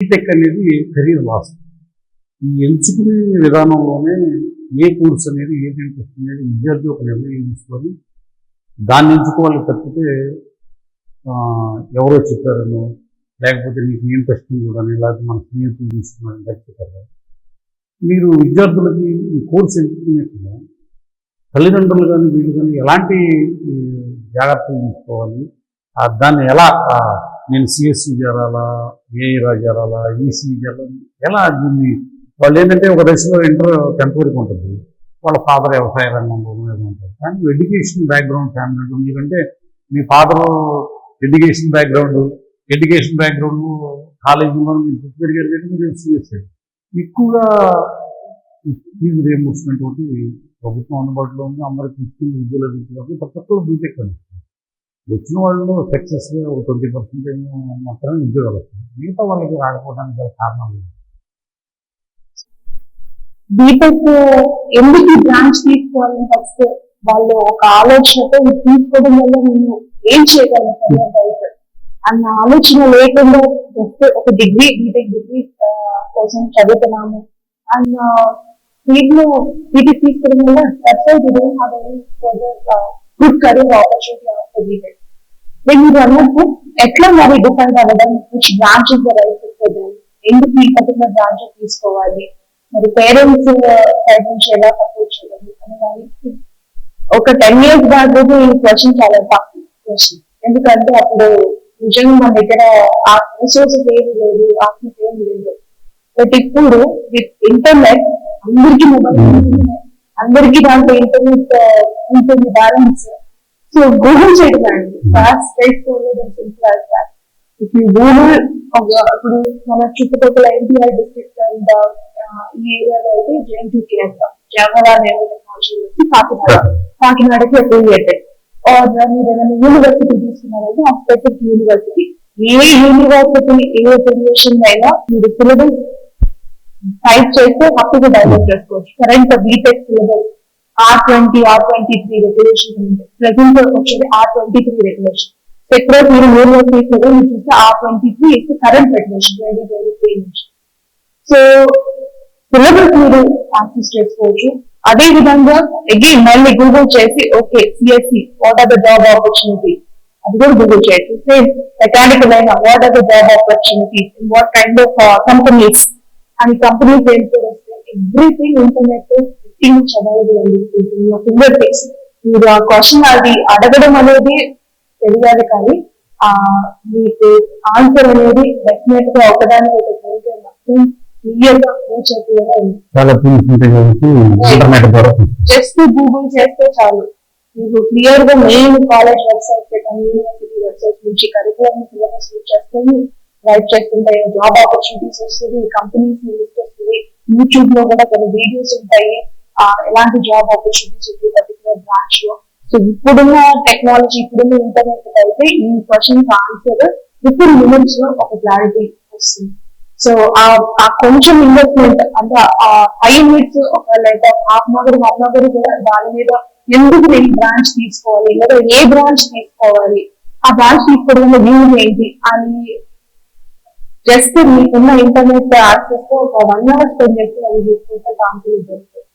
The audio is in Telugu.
బీటెక్ అనేది కెరీర్ లాస్. ఈ ఎంచుకునే విధానంలోనే ఏ కోర్స్ అనేది ఏది ఇంట్రెస్ట్ అనేది విద్యార్థి ఒక నిర్ణయం తీసుకొని దాన్ని ఎంచుకోవాలి తప్పితే ఎవరో చెప్పారనో లేకపోతే నీకు ఇంట్రెస్టింగ్ చూడని లేకపోతే మన స్నేహితులు తీసుకున్నారని చెప్పారు మీరు విద్యార్థులకి ఈ కోర్స్ ఎంచుకునేట్టుగా తల్లిదండ్రులు కానీ వీళ్ళు కానీ ఎలాంటి జాగ్రత్తలు తీసుకోవాలి ఆ, దాన్ని ఎలా నేను సిఎస్సి చేరాలా ఏఐరా చేరాలా ఈసీ చేరాలా ఎలా దీన్ని వాళ్ళు ఏంటంటే ఒక దశలో ఇంటర్ టెన్త్ వరకు ఉంటుంది. వాళ్ళ ఫాదర్ వ్యవసాయ రంగంలో ఉంటారు కానీ ఎడ్యుకేషన్ బ్యాక్గ్రౌండ్ ఫ్యామిలీ ఉంటుంది ఎందుకంటే మీ father education background education background కాలేజీలో మీరు పుట్టి పెరిగారు కాబట్టి మీరు సిఎస్ఐ ఎక్కువగా ఫీజు రియంబర్స్మెంట్ ఒకటి ప్రభుత్వం అందుబాటులో ఉంది. అందరికి ఇచ్చిన విద్యలో విద్యలో ప్రతి ఒక్కరు బీటెక్ అండి. వచ్చిన వాళ్ళు సక్సెస్గా ఒక ట్వంటీ పర్సెంట్ మాత్రమే ఉద్యోగాలు వస్తాయి మిగతా వాళ్ళకి రాకపోవడానికి గల కారణం బీటెక్ ఎందుకు బ్రాంచ్ తీసుకోవాలని ఫస్ట్ వాళ్ళు ఒక ఆలోచనతో ఇది తీసుకోవడం వల్ల నేను ఏం చేయగలను అన్న ఆలోచన లేకుండా జస్ట్ ఒక డిగ్రీ బీటెక్ డిగ్రీ కోసం చదువుతున్నాము అన్న దీంట్లో బీటెక్ తీసుకోవడం వల్ల that's good career opportunity after B Tech నేను మీరు అన్నట్టు ఎట్లా మరి డిపెండ్ అవ్వడం? విచ్ బ్రాంచ్ ఇస్ రైట్ ఎందుకు ఈ పర్టికులర్ బ్రాంచ్ తీసుకోవాలి? మరి పేరెంట్స్ సైడ్ నుంచి ఎలా సపోర్ట్ చేయాలి అని దానికి ఒక టెన్ ఇయర్స్ బ్యాక్ ఈ క్వశ్చన్ చాలా తక్కువ క్వశ్చన్ ఎందుకంటే అప్పుడు నిజంగా మన దగ్గర ఆ రిసోర్సెస్ ఏమి లేదు ఆఫీస్ ఏమి లేదు. బట్ ఇప్పుడు విత్ ఇంటర్నెట్ అందరికీ మొబైల్ అందరికీ దాంట్లో ఇంటర్నెట్ uh, ఉంటుంది బ్యాలెన్స్ సో గూగుల్ చేయడం fast straight forward and simple as if you Google ఇప్పుడు మన చుట్టుపక్కల ఎన్టీఆర్ డిస్ట్రిక్ట్ అండ్ ఈ ఏరియాలో అయితే జేఎన్టీకి అంటాం. జవహర్లాల్ నెహ్రూ టెక్నాలజీ వచ్చి కాకినాడ. కాకినాడకి అఫిలియేటెడ్ ఆర్ uh, మీరు ఏదైనా యూనివర్సిటీ తీసుకున్నారంటే ఆ స్పెసిఫిక్ యూనివర్సిటీ. ఏ యూనివర్సిటీ ఏ అఫిలియేషన్ అయినా మీరు సిలబస్ టైప్ చేస్తే హక్కుగా డైవర్ట్ చేసుకోవచ్చు. Current B Tech syllabus R twenty R twenty three regulation present వచ్చేది R twenty three regulation sector మీరు మూడు వర్క్లో మీరు చూస్తే R twenty three it's current regulation twenty twenty three నుంచి సో సిలబస్ మీరు యాక్సెస్ చేసుకోవచ్చు. అదే విధంగా అగైన్ మళ్ళీ గూగుల్ చేసి okay CSC what are the job opportunity అది కూడా గూగుల్ చేయొచ్చు సేమ్ మెకానికల్ అయిన what are the job opportunities in what kind of companies and companies ఏంటో వస్తే ఎవ్రీథింగ్ ఇంటర్నెట్ థింగ్స్ అవైలబుల్ అండి ఫింగర్ టిప్స్ మీరు ఆ క్వశ్చన్ అది అడగడం అనేది తెలియాలి కానీ ఆ మీకు ఆన్సర్ అనేది డెఫినెట్గా ఒకదానికి ఒక తెలియదు మొత్తం చాలా జస్ట్ గూగుల్ చేస్తే. చాలు. మీకు క్లియర్గా మెయిన్ కాలేజ్ వెబ్సైట్ కానీ యూనివర్సిటీ వెబ్సైట్ నుంచి కరికులం సిలబస్ చేస్తుంది రైట్ చేస్తుంటాయి జాబ్ ఆపర్చునిటీస్ వస్తుంది కంపెనీస్ లిస్ట్ వస్తుంది యూట్యూబ్లో కూడా కొన్ని వీడియోస్ ఉంటాయి. ఎలాంటి జాబ్ ఆపర్చునిటీస్ ఉంది పర్టికులర్ బ్రాంచ్లో. సో ఇప్పుడున్న టెక్నాలజీ ఇప్పుడున్న ఇంటర్నెట్ అయితే ఈ క్వశ్చన్ ఆన్సర్ విత్ మినిట్స్లో ఒక క్లారిటీ వస్తుంది. సో ఆ కొంచెం ఇన్వెస్ట్మెంట్ అంటే ఆ ఫైవ్ మినిట్స్ ఒక like half an hour one hour కూడా దాని మీద ఎందుకు నేను బ్రాంచ్ తీసుకోవాలి? లేదా ఏ బ్రాంచ్ తీసుకోవాలి? ఆ బ్రాంచ్ తీసుకోవడం ఉన్న యూజ్ ఏంటి? అని జస్ట్ మీకున్న ఇంటర్నెట్ యాక్సెస్తో ఒక వన్ అవర్ స్పెండ్ చేసి అది తీసుకుంటే కాన్ఫిడెన్స్